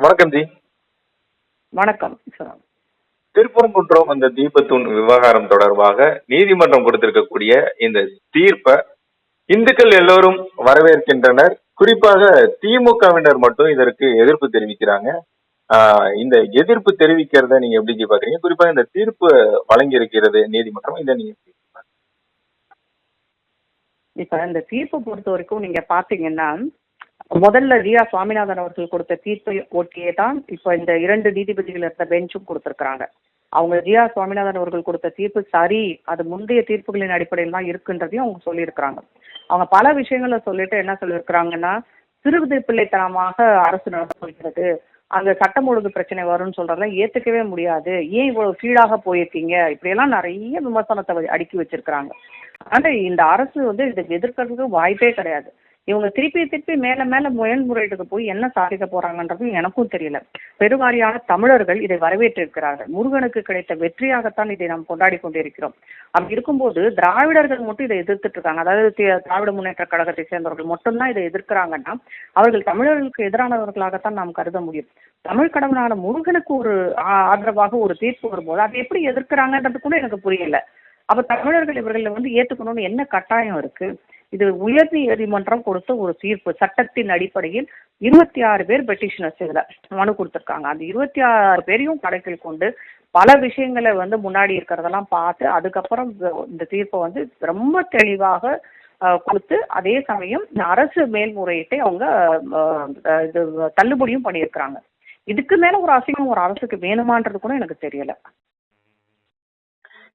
வணக்கம் ஜி. வணக்கம் திருப்பரங்குன்றம் அந்த தீபத்தூண் விவகாரம் தொடர்பாக நீதிமன்றம் கொடுத்திருக்கக்கூடிய இந்த தீர்ப்பை இந்துக்கள் எல்லோரும் வரவேற்கின்றனர். குறிப்பாக திமுகவினர் மட்டும் இதற்கு எதிர்ப்பு தெரிவிக்கிறாங்க. இந்த எதிர்ப்பு தெரிவிக்கிறத நீங்க எப்படி பாக்குறீங்க குறிப்பா இந்த தீர்ப்பு வழங்கி இருக்கிறது நீதிமன்றம் இதை நீங்க? இப்ப இந்த தீர்ப்பை பொறுத்த வரைக்கும் நீங்க பாத்தீங்கன்னா முதல்ல ரியா சுவாமிநாதன் அவர்கள் கொடுத்த தீர்ப்பை ஒட்டியே தான் இப்போ இந்த இரண்டு நீதிபதிகள் இருந்த பெஞ்சும் கொடுத்துருக்குறாங்க. அவங்க ரியா சுவாமிநாதன் அவர்கள் கொடுத்த தீர்ப்பு சரி அது முந்தைய தீர்ப்புகளின் அடிப்படையில் தான் இருக்குன்றதையும் அவங்க சொல்லியிருக்கிறாங்க. அவங்க பல விஷயங்களை சொல்லிட்டு என்ன சொல்லியிருக்கிறாங்கன்னா சிறுவிதை பிள்ளைத்தனமாக அரசு நடத்தப்படுகிறது அங்க சட்டம் ஒழுங்கு பிரச்சனை வரும்னு சொல்றதெல்லாம் ஏத்துக்கவே முடியாது. ஏன் இவ்வளவு கீழாக போயிருக்கீங்க? இப்படியெல்லாம் நிறைய விமர்சனத்தை வ- அடுக்கி வச்சிருக்கிறாங்க. ஆனா இந்த அரசு வந்து இதுக்கு எதிர்க்கிறதுக்கு வாய்ப்பே கிடையாது. இவங்க திருப்பி திருப்பி மேல மேல மேல்முறையீட்டுக்கு போய் என்ன சாதிக்க போறாங்கன்றது எனக்கும் தெரியல. பெருவாரியான தமிழர்கள் இதை வரவேற்றிருக்கிறார்கள். முருகனுக்கு கிடைத்த வெற்றியாகத்தான் இதை நாம் கொண்டாடி கொண்டிருக்கிறோம். அப்படி இருக்கும்போது திராவிடர்கள் மட்டும் இதை எதிர்த்துட்டு இருக்காங்க. அதாவது திராவிட முன்னேற்ற கழகத்தை சேர்ந்தவர்கள் மட்டும்தான் இதை எதிர்க்கிறாங்கன்னா அவர்கள் தமிழர்களுக்கு எதிரானவர்களாகத்தான் நாம் கருத முடியும். தமிழ் கடவுளான முருகனுக்கு ஒரு ஆ- ஆதரவாக ஒரு தீர்ப்பு வரும்போது அதை எப்படி எதிர்க்கிறாங்கன்றது கூட எனக்கு புரியல. அப்ப தமிழர்கள் இவர்களை வந்து ஏத்துக்கணும்னு என்ன கட்டாயம் இருக்கு? இது உயர் நீதிமன்றம் கொடுத்த ஒரு தீர்ப்பு. சட்டத்தின் அடிப்படையில் இருபத்தி ஆறு பேர் பெட்டிஷனர்ஸ் இதுல மனு கொடுத்துருக்காங்க. அந்த இருபத்தி ஆறு பேரையும் கணக்கில் கொண்டு பல விஷயங்களை வந்து முன்னாடி இருக்கிறதெல்லாம் பார்த்து அதுக்கப்புறம் இந்த- தீர்ப்பை வந்து ரொம்ப தெளிவாக கொடுத்து அதே சமயம் அரசு மேல்முறையீட்டை அவங்க இது தள்ளுபடியும் பண்ணியிருக்கிறாங்க. இதுக்கு மேல ஒரு அசிங்கம் ஒரு அரசுக்கு வேணுமான்றது கூட எனக்கு தெரியல.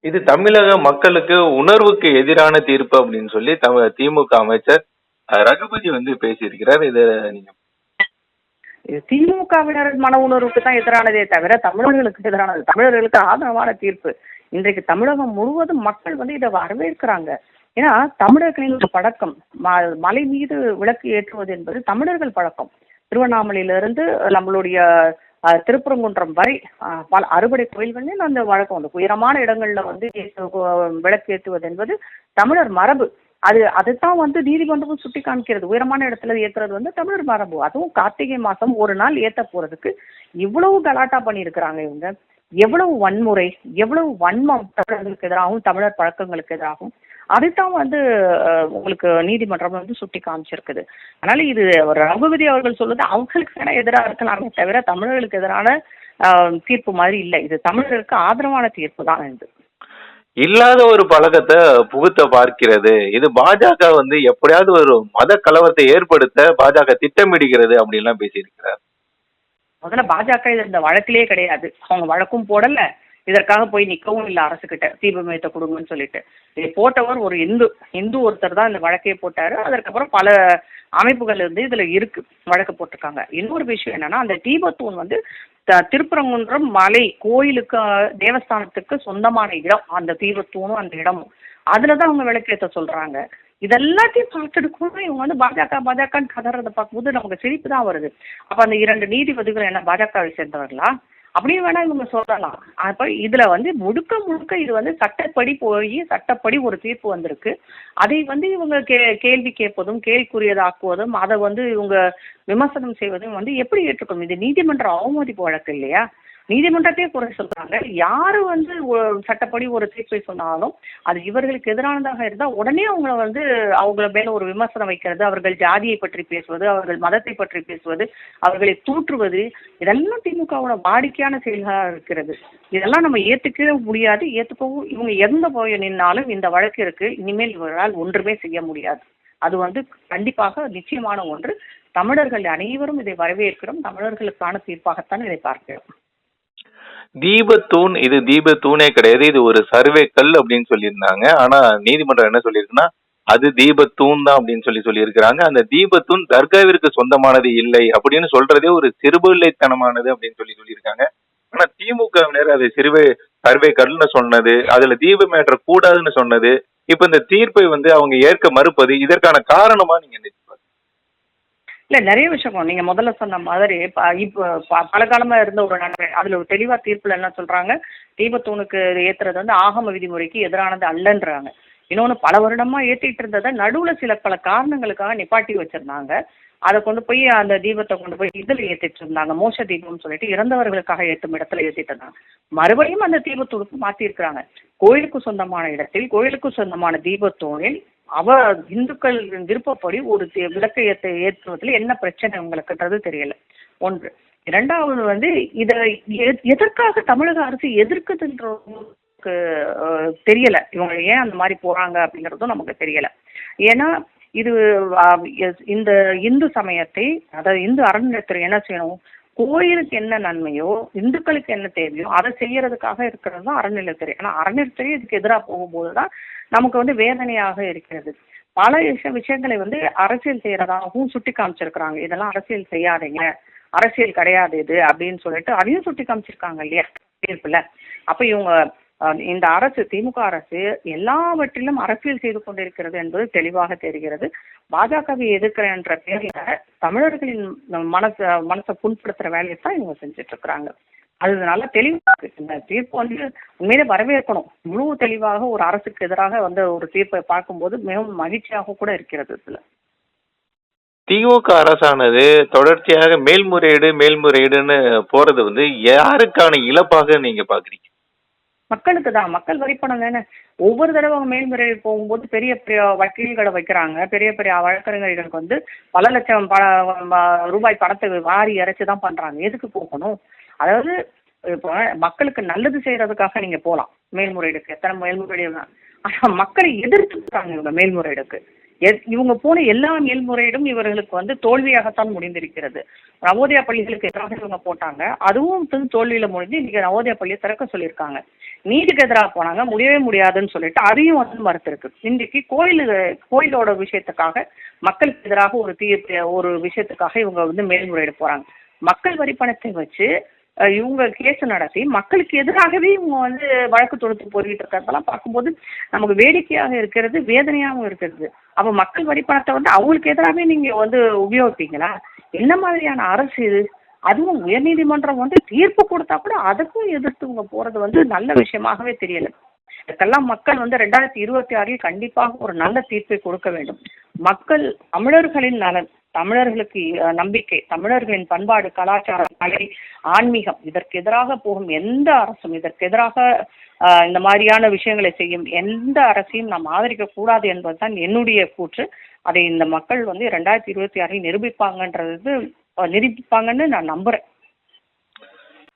இது தமிழக மக்களுக்கு உணர்வுக்கு எதிரான தீர்ப்பு அப்படின்னு சொல்லி தமிழ் திமுக அமைச்சர் ரகுபதி வந்து பேசியிருக்கிறார். இது நீங்க இது திமுகவினர் மன உணர்வுக்கு தான் எதிரானதே தவிர தமிழர்களுக்கு எதிரானது. தமிழர்களுக்கு ஆதரவான தீர்ப்பு. இன்றைக்கு தமிழகம் முழுவதும் மக்கள் வந்து இதை வரவேற்கிறாங்க. ஏன்னா தமிழர்களின் பழக்கம். ம- மலை மீது விளக்கு ஏற்றுவது என்பது தமிழர்கள் பழக்கம். திருவண்ணாமலையிலிருந்து நம்மளுடைய திருப்பரங்குன்றம் வரை பல அறுபடை கோயில்களில் அந்த வழக்கம் உண்டு. உயரமான இடங்களில் வந்து ஏற்று- விளக்கு ஏற்றுவது என்பது தமிழர் மரபு. அது அதுதான் வந்து நீதிமன்றமும் சுட்டி காமிக்கிறது. உயரமான இடத்துல ஏத்துறது வந்து தமிழர் மரபு. அதுவும் கார்த்திகை மாசம் ஒரு நாள் ஏற்ற போறதுக்கு இவ்வளவு கலாட்டா பண்ணியிருக்கிறாங்க இவங்க. எவ்வளவு வன்முறை எவ்வளவு வன்மம் தமிழர்களுக்கு எதிராகவும் தமிழர் பழக்கங்களுக்கு எதிராகவும். அதைத்தான் வந்து உங்களுக்கு நீதிமன்றம் வந்து சுட்டி காமிச்சிருக்குது. அதனால இது ரகுபதி அவர்கள் சொல்லுது அவங்களுக்கு வேணா எதிராக இருக்கலாமே தவிர தமிழர்களுக்கு எதிரான தீர்ப்பு மாதிரி இல்லை. இது தமிழர்களுக்கு ஆதரவான தீர்ப்பு தான் இது. இல்லாத ஒரு பழக்கத்தை புகுத்த பார்க்கிறது. இது பாஜக வந்து எப்படியாவது ஒரு மத கலவரத்தை ஏற்படுத்த பாஜக திட்டமிடுகிறது அப்படின்லாம் பேசியிருக்கிறார். முதல்ல பாஜக இது இந்த வழக்கிலே கிடையாது. அவங்க வழக்கும் போடல. இதற்காக போய் நிற்கவும் இல்லை அரசுகிட்ட. தீபமயத்தை கொடுங்கன்னு சொல்லிட்டு. இதை போட்டவர் ஒரு இந்து இந்து ஒருத்தர் தான் இந்த வழக்கையே போட்டாரு. அதற்கப்புறம் பல அமைப்புகள் வந்து இதுல இருக்கு வழக்கு போட்டிருக்காங்க. இன்னொரு விஷயம் என்னன்னா அந்த தீபத்தூண் வந்து த- திருப்பரங்குன்றம் மலை கோயிலுக்கு தேவஸ்தானத்துக்கு சொந்தமான இடம். அந்த தீபத்தூணும் அந்த இடமும். அதுலதான் அவங்க விளக்கேற்ற சொல்றாங்க. இதெல்லாத்தையும் பார்த்துட்டு கூட இவங்க வந்து பாஜக பாஜகன்னு கதறதை பார்க்கும்போது நமக்கு சிரிப்பு தான் வருது. அப்ப அந்த இரண்டு நீதிபதிகள் என்ன பாஜகவை சேர்ந்தவர்களா? அப்படின்னு வேணா இவங்க சொல்லலாம். அப்ப இதுல வந்து முழுக்க முழுக்க இது வந்து சட்டப்படி போய் சட்டப்படி ஒரு தீர்ப்பு வந்திருக்கு. அதை வந்து இவங்க கே கேள்வி கேட்பதும் கேள்விக்குரியதாக்குவதும் அதை வந்து இவங்க விமர்சனம் செய்வதும் வந்து எப்படி ஏற்றுக்கணும் இது நீதிமன்ற அவமதிப்பு வழக்கு இல்லையா? நீதிமன்றத்தையே குறை சொல்றாங்க. யாரு வந்து சட்டப்படி ஒரு தீர்ப்பை சொன்னாலும் அது இவர்களுக்கு எதிரானதாக இருந்தால் உடனே அவங்கள வந்து அவங்கள மேல ஒரு விமர்சனம் வைக்கிறது அவர்கள் ஜாதியை பற்றி பேசுவது அவர்கள் மதத்தை பற்றி பேசுவது அவர்களை தூற்றுவது இதெல்லாம் திமுகவோட வாடிக்கையான செயல்களாக இருக்கிறது. இதெல்லாம் நம்ம ஏத்துக்கவே முடியாது. ஏத்துக்கவும் இவங்க எந்த போய் நின்னாலும் இந்த வழக்கு இருக்கு. இனிமேல் இவர்களால் ஒன்றுமே செய்ய முடியாது. அது வந்து கண்டிப்பாக நிச்சயமான ஒன்று. தமிழர்கள் அனைவரும் இதை வரவேற்கிறோம். தமிழர்களுக்கான தீர்ப்பாகத்தான் இதை பார்க்கிறோம். தீபத்தூண் இது தீபத்தூணே கிடையாது. இது ஒரு சர்வே கல் அப்படின்னு சொல்லியிருந்தாங்க. ஆனா நீதிமன்றம் என்ன சொல்லியிருக்குன்னா அது தீபத்தூண் தான் அப்படின்னு சொல்லி சொல்லியிருக்கிறாங்க. அந்த தீபத்தூண் தர்காவிற்கு சொந்தமானது இல்லை அப்படின்னு சொல்றதே ஒரு சிறுபிள்ளைத்தனமானது அப்படின்னு சொல்லி சொல்லியிருக்காங்க. ஆனா திமுகவினர் அதை சிறுவை சர்வே கல்னு சொன்னது அதுல தீபம் ஏற்ற கூடாதுன்னு சொன்னது இப்ப இந்த தீர்ப்பை வந்து அவங்க ஏற்க மறுப்பது இதற்கான காரணமா நீங்க இல்ல நிறைய விஷயம் நீங்க முதல்ல சொன்ன மாதிரி ப- இப்போ ப- பல காலமா இருந்த ஒரு நன்மை அதுல ஒரு தெளிவா தீர்ப்புல என்ன சொல்றாங்க? தீபத்தூணுக்கு ஏத்துறது வந்து ஆகம விதிமுறைக்கு எதிரானது அல்லன்றாங்க. இன்னொன்று பல வருடமா ஏற்றிட்டு இருந்ததை நடுவில் சில பல காரணங்களுக்காக நிப்பாட்டி வச்சிருந்தாங்க. அதை கொண்டு போய் அந்த தீபத்தை கொண்டு போய் இதில் ஏற்றிட்டு இருந்தாங்க. மோச தீபம்னு சொல்லிட்டு இறந்தவர்களுக்காக ஏற்றும் இடத்துல ஏற்றிட்டு இருந்தாங்க மறுபடியும் அந்த தீபத்துடுப்பு மாற்றிருக்கிறாங்க கோயிலுக்கு சொந்தமான இடத்தில் கோயிலுக்கு சொந்தமான தீபத்தூணில் அவ இந்துக்கள் விருப்பப்படி ஒரு விளக்கையத்தை விளக்கை ஏற்ற ஏற்றுவதில் என்ன பிரச்சனை உங்களுக்குன்றது தெரியல. ஒன்று. இரண்டாவது வந்து இதை எதற்காக தமிழக அரசு எதிர்க்குதுன்றவங்களுக்கு தெரியல. இவங்க ஏன் அந்த மாதிரி போறாங்க அப்படிங்கறதும் நமக்கு தெரியல. ஏன்னா இது இந்த இந்து சமயத்தை அதாவது இந்து அறநிலையத்துறை என்ன செய்யணும்? கோயிலுக்கு என்ன நன்மையோ இந்துக்களுக்கு என்ன தேவையோ அதை செய்யறதுக்காக இருக்கிறது தான் அறநிலைத்துறை ஆனா அறநிலைத்துறை இதுக்கு எதிராக போகும்போது தான் நமக்கு வந்து வேதனையாக இருக்கிறது. பல விஷய விஷயங்களை வந்து அரசியல் செய்யறதாகவும் சுட்டி காமிச்சிருக்கிறாங்க. இதெல்லாம் அரசியல் செய்யாதீங்க. அரசியல் கிடையாது இது அப்படின்னு சொல்லிட்டு அதையும் சுட்டி காமிச்சிருக்காங்க இல்லையா? தீர்ப்புல அப்ப இவங்க இந்த அரசு திமுக அரசு எல்லாவற்றிலும் அரசியல் செய்து கொண்டிருக்கிறது என்பது தெளிவாக தெரிகிறது. பாஜகவை எதிர்க்கிறேன்ற பேர்ல தமிழர்களின் மனச மனசை புண்படுத்துற வேலையை தான் இவங்க செஞ்சுட்டு இருக்கிறாங்க அதனால தெளிவாக இருக்கு. இந்த தீர்ப்பு வந்து உண்மையிலே வரவேற்கணும். முழு தெளிவாக ஒரு அரசுக்கு எதிராக வந்து ஒரு தீர்ப்பை பார்க்கும்போது மிகவும் மகிழ்ச்சியாக கூட இருக்கிறது இதுல. திமுக அரசானது தொடர்ச்சியாக மேல்முறையீடு மேல்முறையீடுன்னு போறது வந்து யாருக்கான இழப்பாக நீங்க பாக்குறீங்க? மக்களுக்கு தான். மக்கள் வரிப்பணம் தானே? ஒவ்வொரு தடவை அவங்க மேல்முறையீடு போகும்போது பெரிய பெரிய வக்கீல்களை வைக்கிறாங்க. பெரிய பெரிய வழக்கறிஞர்களுக்கு வந்து பல லட்சம் ப ரூபாய் பணத்தை வாரி இறைச்சி தான் பண்றாங்க. எதுக்கு போகணும்? அதாவது இப்போ மக்களுக்கு நல்லது செய்யறதுக்காக நீங்க போகலாம் மேல்முறையீடுக்கு எத்தனை மேல்முறையீடு ஆனால் மக்களை மக்களை எதிர்த்துட்டாங்க இவங்க மேல்முறையீடுக்கு இவங்க போன எல்லா மேல்முறையீடும் இவர்களுக்கு வந்து தோல்வியாகத்தான் முடிந்திருக்கிறது. நவோதயா பள்ளிகளுக்கு எதிராக இவங்க போட்டாங்க. அதுவும் வந்து தோல்வியில முடிஞ்சு இன்னைக்கு நவோதயா பள்ளியை திறக்க சொல்லியிருக்காங்க. நீதிக்கு எதிராக போனாங்க முடியவே முடியாதுன்னு சொல்லிட்டு அதையும் வந்து மறுத்திருக்கு. இன்றைக்கு கோயில் கோயிலோட விஷயத்துக்காக மக்களுக்கு எதிராக ஒரு தீர்ப்பு ஒரு விஷயத்துக்காக இவங்க வந்து மேல்முறையிட போறாங்க. மக்கள் வரி பணத்தை வச்சு இவங்க கேஸ் நடத்தி மக்களுக்கு எதிராகவே இவங்க வந்து வழக்கு தொடுத்து போய்கிட்டு இருக்கிறதெல்லாம் பார்க்கும்போது நமக்கு வேடிக்கையாக இருக்கிறது வேதனையாகவும் இருக்கிறது. அப்ப மக்கள் வரி பணத்தை வந்து அவங்களுக்கு எதிராகவே நீங்க வந்து உபயோகிப்பீங்களா? என்ன மாதிரியான அரசு இது? அதுவும் உயர்நீதிமன்றம் வந்து தீர்ப்பு கொடுத்தா கூட அதுக்கும் எதிர்த்து இவங்க போறது வந்து நல்ல விஷயமாகவே தெரியல. இதுக்கெல்லாம் மக்கள் வந்து ரெண்டாயிரத்தி இருபத்தி ஆறில் கண்டிப்பாக ஒரு நல்ல தீர்ப்பை கொடுக்க வேண்டும். மக்கள் தமிழர்களின் நலன் தமிழர்களுக்கு நம்பிக்கை தமிழர்களின் பண்பாடு கலாச்சாரம் கலை ஆன்மீகம் இதற்கு எதிராக போகும் எந்த அரசும் இதற்கு எதிராக இந்த மாதிரியான விஷயங்களை செய்யும் எந்த அரசையும் நாம் ஆதரிக்க கூடாது என்பதுதான் என்னுடைய கூற்று. அதை இந்த மக்கள் வந்து ரெண்டாயிரத்தி இருபத்தி ஆறில் நிரூபிப்பாங்கன்றது நிரூபிப்பாங்கன்னு நான் நம்புறேன்.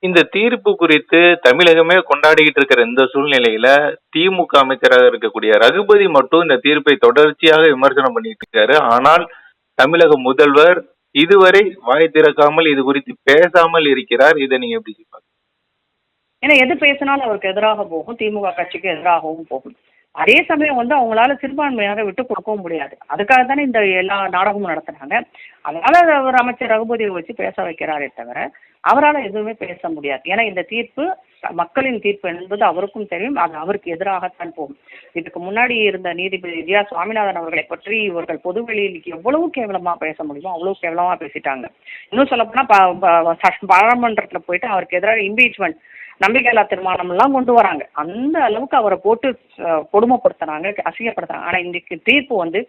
இந்த தீர்ப்பு குறித்து தமிழகமே கொண்டாடிக்கிட்டு இருக்கிற இந்த சூழ்நிலையில திமுக அமைச்சராக இருக்கக்கூடிய ரகுபதி மட்டும் இந்த தீர்ப்பை தொடர்ச்சியாக விமர்சனம் பண்ணிட்டு இருக்காரு. ஆனால் தமிழக முதல்வர் இதுவரை வாய் திறக்காமல் இது குறித்து பேசாமல் இருக்கிறார். இதை நீங்க எப்படி பாக்குறீங்க? ஏன்னா எது பேசினாலும் அவருக்கு எதிராக போகும் திமுக கட்சிக்கு எதிராகவும் போகும். அதே சமயம் வந்து அவங்களால சிறுபான்மையாக விட்டு கொடுக்கவும் முடியாது. அதுக்காக தானே இந்த எல்லா நாடகமும் நடத்துனாங்க அதனால அவர் அமைச்சர் ரகுபதியை வச்சு பேச வைக்கிறாரே தவிர அவரால் எதுவுமே பேச முடியாது. ஏன்னா இந்த தீர்ப்பு மக்களின் தீர்ப்பு என்பது அவருக்கும் தெரியும் அது அவருக்கு எதிராகத்தான் போகும். இதுக்கு முன்னாடி இருந்த நீதிபதி விஜயா சுவாமிநாதன் அவர்களை பற்றி இவர்கள் பொதுவெளியில் எவ்வளவு கேவலமா பேச முடியுமோ அவ்வளவு கேவலமா பேசிட்டாங்க. இன்னும் சொல்ல போனா பாராளுமன்றத்துல போயிட்டு அவருக்கு எதிராக இம்பீச்மெண்ட் நம்பிக்கையில்லா தீர்மானம் எல்லாம் கொண்டு வராங்க. அந்த அளவுக்கு அவரை போட்டு கொடுமைப்படுத்துறாங்க கொடுமைப்படுத்துனாங்க அசிங்கப்படுத்துறாங்க. ஆனா இன்றைக்கு தீர்ப்பு வந்து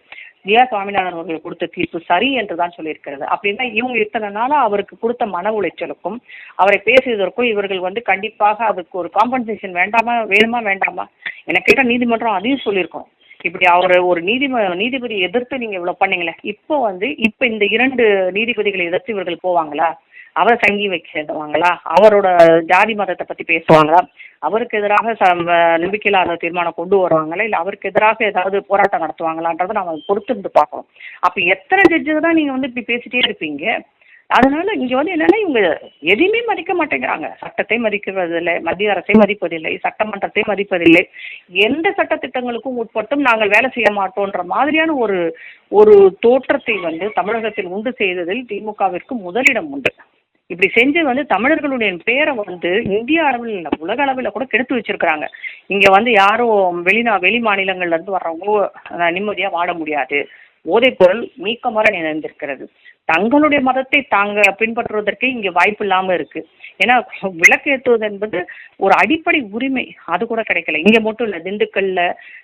ஜியா சுவாமிநாதன் அவர்கள் கொடுத்த தீர்ப்பு சரி என்றுதான் சொல்லியிருக்கிறது. அப்படின்னா இவங்க இத்தனை நாளா அவருக்கு கொடுத்த மன உளைச்சலுக்கும் அவரை பேசியதற்கும் இவர்கள் வந்து கண்டிப்பாக அதுக்கு ஒரு காம்பன்சேஷன் வேண்டாமா வேணுமா வேண்டாமா? எனக்கு கேட்ட நீதிமன்றம் அதையும் சொல்லியிருக்கோம். இப்படி அவர் ஒரு நீதிம நீதிபதி எதிர்த்து நீங்க இவ்வளவு பண்ணீங்களே இப்போ வந்து இப்போ இந்த இரண்டு நீதிபதிகளை எதிர்த்து இவர்கள் போவாங்களா? அவரை தங்கி வைக்கவாங்களா அவரோட ஜாதி மதத்தை பத்தி பேசுவாங்களா? அவருக்கு எதிராக ச- நம்பிக்கையில்லாத தீர்மானம் கொண்டு வருவாங்களா? இல்ல அவருக்கு எதிராக ஏதாவது போராட்டம் நடத்துவாங்களான்றதை நம்ம பொறுத்திருந்து பார்க்கணும். அப்ப எத்தனை ஜட்ஜு தான் நீங்க வந்து இப்படி பேசிட்டே இருப்பீங்க? அதனால இங்க வந்து என்னன்னா இவங்க எதையுமே மதிக்க மாட்டேங்கிறாங்க. சட்டத்தை மதிக்கிறதில்லை மத்திய அரசை மதிப்பதில்லை சட்டமன்றத்தை மதிப்பதில்லை. எந்த சட்டத்திட்டங்களுக்கும் உட்பட்டும் நாங்கள் வேலை செய்ய மாட்டோன்ற மாதிரியான ஒரு ஒரு தோற்றத்தை வந்து தமிழகத்தில் உண்டு செய்ததில் திமுகவிற்கு முதலிடம் உண்டு. இப்படி செஞ்சு வந்து தமிழர்களுடைய பேரை வந்து இந்திய அளவில் இல்லை உலக அளவில் கூட கெடுத்து வச்சிருக்கிறாங்க. இங்க வந்து யாரும் வெளிநா வெளி மாநிலங்கள்ல இருந்து வர்றவங்க நிம்மதியாக நிம்மதியா வாழ முடியாது. போதைப் பொருள் நீக்கமர நிறைந்திருக்கிறது தங்களுடைய மதத்தை தாங்க பின்பற்றுவதற்கு இங்க வாய்ப்பு இல்லாம இருக்கு. ஏன்னா விளக்கேற்றுவது என்பது ஒரு அடிப்படை உரிமை. அது கூட கிடைக்கல. இங்க மட்டும் இல்ல திண்டுக்கல்ல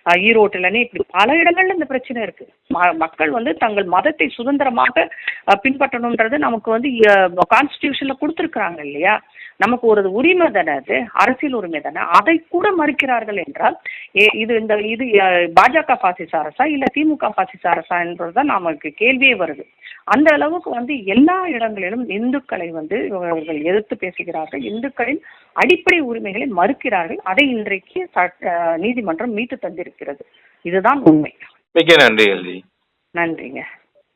அஹ், ஈரோட்டுலன்னு இப்படி பல இடங்கள்ல இந்த பிரச்சனை இருக்கு. ம- மக்கள் வந்து தங்கள் மதத்தை சுதந்திரமாக பின்பற்றணுன்றது நமக்கு வந்து கான்ஸ்டியூஷன்ல கொடுத்துருக்காங்க இல்லையா? நமக்கு ஒரு உரிமை தானே அது? அரசியல் உரிமை தானே? அதை கூட மறுக்கிறார்கள் என்றால் ஏ- இது இந்த இது பாஜக பாசிச அரசா இல்ல திமுக பாசிச அரசா என்றதுதான் நமக்கு கேள்வியே வருது. அந்த அளவுக்கு வந்து எல்லா இடங்களிலும் இந்துக்களை வந்து இவர்கள் எதிர்த்து பேசுகிறார்கள் இந்துக்களின் அடிப்படை உரிமைகளை மறுக்கிறார்கள். அதை இன்றைக்கு நீதிமன்றம் மீட்டு தந்திருக்கிறது. இதுதான் உண்மை. மிக்க நன்றி நன்றிங்க.